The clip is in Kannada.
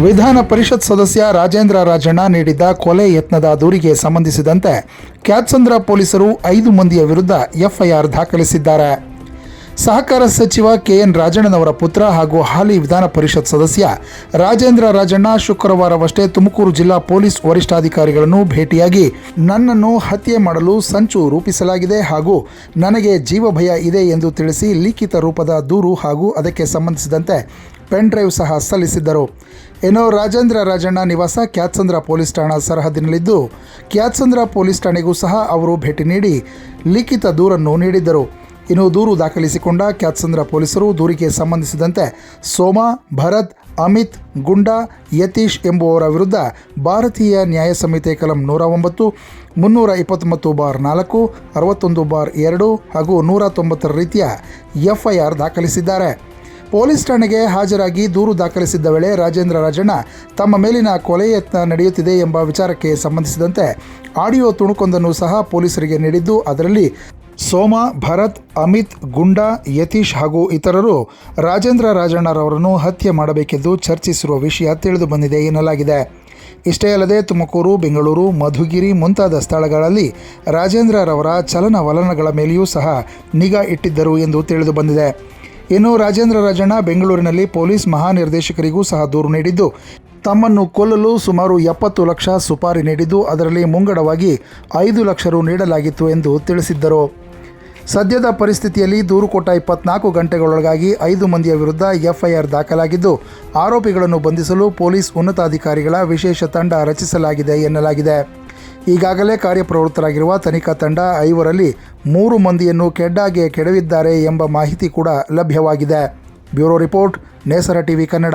ವಿಧಾನ ಪರಿಷತ್ ಸದಸ್ಯ ರಾಜೇಂದ್ರ ರಾಜಣ್ಣ ನೀಡಿದ್ದ ಕೊಲೆ ಯತ್ನದ ದೂರಿಗೆ ಸಂಬಂಧಿಸಿದಂತೆ ಕ್ಯಾತ್ಸಂದ್ರ ಪೊಲೀಸರು ಐದು ಮಂದಿಯ ವಿರುದ್ಧ ಎಫ್ಐಆರ್ ದಾಖಲಿಸಿದ್ದಾರೆ. ಸಹಕಾರ ಸಚಿವ ಕೆಎನ್ ರಾಜಣ್ಣನವರ ಪುತ್ರ ಹಾಗೂ ಹಾಲಿ ವಿಧಾನ ಪರಿಷತ್ ಸದಸ್ಯ ರಾಜೇಂದ್ರ ರಾಜಣ್ಣ ಶುಕ್ರವಾರವಷ್ಟೇ ತುಮಕೂರು ಜಿಲ್ಲಾ ಪೊಲೀಸ್ ವರಿಷ್ಠಾಧಿಕಾರಿಗಳನ್ನು ಭೇಟಿಯಾಗಿ ನನ್ನನ್ನು ಹತ್ಯೆ ಮಾಡಲು ಸಂಚು ರೂಪಿಸಲಾಗಿದೆ ಹಾಗೂ ನನಗೆ ಜೀವ ಭಯ ಇದೆ ಎಂದು ತಿಳಿಸಿ ಲಿಖಿತ ರೂಪದ ದೂರು ಹಾಗೂ ಅದಕ್ಕೆ ಸಂಬಂಧಿಸಿದಂತೆ ಪೆನ್ ಡ್ರೈವ್ ಸಹ ಸಲ್ಲಿಸಿದ್ದರು. ಏನೋ ರಾಜೇಂದ್ರ ರಾಜಣ್ಣ ನಿವಾಸ ಕ್ಯಾತ್ಸಂದ್ರ ಪೊಲೀಸ್ ಠಾಣಾ ಸರಹದ್ದಿನಲ್ಲಿದ್ದು, ಕ್ಯಾತ್ಸಂದ್ರ ಪೊಲೀಸ್ ಠಾಣೆಗೂ ಸಹ ಅವರು ಭೇಟಿ ನೀಡಿ ಲಿಖಿತ ದೂರನ್ನು ನೀಡಿದ್ದರು. ಇನ್ನು ದೂರು ದಾಖಲಿಸಿಕೊಂಡ ಕ್ಯಾತ್ಸಂದ್ರ ಪೊಲೀಸರು ದೂರಿಗೆ ಸಂಬಂಧಿಸಿದಂತೆ ಸೋಮಾ, ಭರತ್, ಅಮಿತ್, ಗುಂಡಾ, ಯತೀಶ್ ಎಂಬುವವರ ವಿರುದ್ಧ ಭಾರತೀಯ ನ್ಯಾಯ ಸಂಹಿತೆ ಕಲಂ ನೂರ ಒಂಬತ್ತು, ಮುನ್ನೂರ ಇಪ್ಪತ್ತೊಂಬತ್ತು ಬಾರ್ ನಾಲ್ಕು, ಅರವತ್ತೊಂದು ಬಾರ್ ಎರಡು ಹಾಗೂ ನೂರ ತೊಂಬತ್ತರ ರೀತಿಯ ಎಫ್ಐಆರ್ ದಾಖಲಿಸಿದ್ದಾರೆ. ಪೊಲೀಸ್ ಠಾಣೆಗೆ ಹಾಜರಾಗಿ ದೂರು ದಾಖಲಿಸಿದ್ದ ವೇಳೆ ರಾಜೇಂದ್ರ ರಾಜಣ್ಣ ತಮ್ಮ ಮೇಲಿನ ಕೊಲೆ ಯತ್ನ ನಡೆಯುತ್ತಿದೆ ಎಂಬ ವಿಚಾರಕ್ಕೆ ಸಂಬಂಧಿಸಿದಂತೆ ಆಡಿಯೋ ತುಣುಕೊಂದನ್ನು ಸಹ ಪೊಲೀಸರಿಗೆ ನೀಡಿದ್ದು, ಅದರಲ್ಲಿ ಸೋಮ, ಭರತ್, ಅಮಿತ್, ಗುಂಡಾ, ಯತೀಶ್ ಹಾಗೂ ಇತರರು ರಾಜೇಂದ್ರ ರಾಜಣ್ಣರವರನ್ನು ಹತ್ಯೆ ಮಾಡಬೇಕೆಂದು ಚರ್ಚಿಸಿರುವ ವಿಷಯ ತಿಳಿದು ಬಂದಿದೆ ಎನ್ನಲಾಗಿದೆ. ಇಷ್ಟೇ ಅಲ್ಲದೆ ತುಮಕೂರು, ಬೆಂಗಳೂರು, ಮಧುಗಿರಿ ಮುಂತಾದ ಸ್ಥಳಗಳಲ್ಲಿ ರಾಜೇಂದ್ರರವರ ಚಲನವಲನಗಳ ಮೇಲೆಯೂ ಸಹ ನಿಗಾ ಇಟ್ಟಿದ್ದರು ಎಂದು ತಿಳಿದು ಬಂದಿದೆ. ಇನ್ನು ರಾಜೇಂದ್ರ ರಾಜಣ್ಣ ಬೆಂಗಳೂರಿನಲ್ಲಿ ಪೊಲೀಸ್ ಮಹಾನಿರ್ದೇಶಕರಿಗೂ ಸಹ ದೂರು ನೀಡಿದ್ದು. ತಮ್ಮನ್ನು ಕೊಲ್ಲಲು ಸುಮಾರು ಎಪ್ಪತ್ತು ಲಕ್ಷ ಸುಪಾರಿ ನೀಡಿದ್ದು, ಅದರಲ್ಲಿ ಮುಂಗಡವಾಗಿ ಐದು ಲಕ್ಷ ರು ನೀಡಲಾಗಿತ್ತು ಎಂದು ತಿಳಿಸಿದ್ದರು. ಸದ್ಯದ ಪರಿಸ್ಥಿತಿಯಲ್ಲಿ ದೂರು ಕೊಟ್ಟ ಇಪ್ಪತ್ನಾಲ್ಕು ಗಂಟೆಗಳೊಳಗಾಗಿ ಐದು ಮಂದಿಯ ವಿರುದ್ಧ ಎಫ್ಐಆರ್ ದಾಖಲಾಗಿದ್ದು, ಆರೋಪಿಗಳನ್ನು ಬಂಧಿಸಲು ಪೊಲೀಸ್ ಉನ್ನತಾಧಿಕಾರಿಗಳ ವಿಶೇಷ ತಂಡ ರಚಿಸಲಾಗಿದೆ ಎನ್ನಲಾಗಿದೆ. ಈಗಾಗಲೇ ಕಾರ್ಯಪ್ರವೃತ್ತರಾಗಿರುವ ತನಿಖಾ ತಂಡ ಐವರಲ್ಲಿ ಮೂರು ಮಂದಿಯನ್ನು ಕೆಡ್ಡಾಗೆ ಕೆಡವಿದ್ದಾರೆ ಎಂಬ ಮಾಹಿತಿ ಕೂಡ ಲಭ್ಯವಾಗಿದೆ. Bureau report Nesara TV Kannada.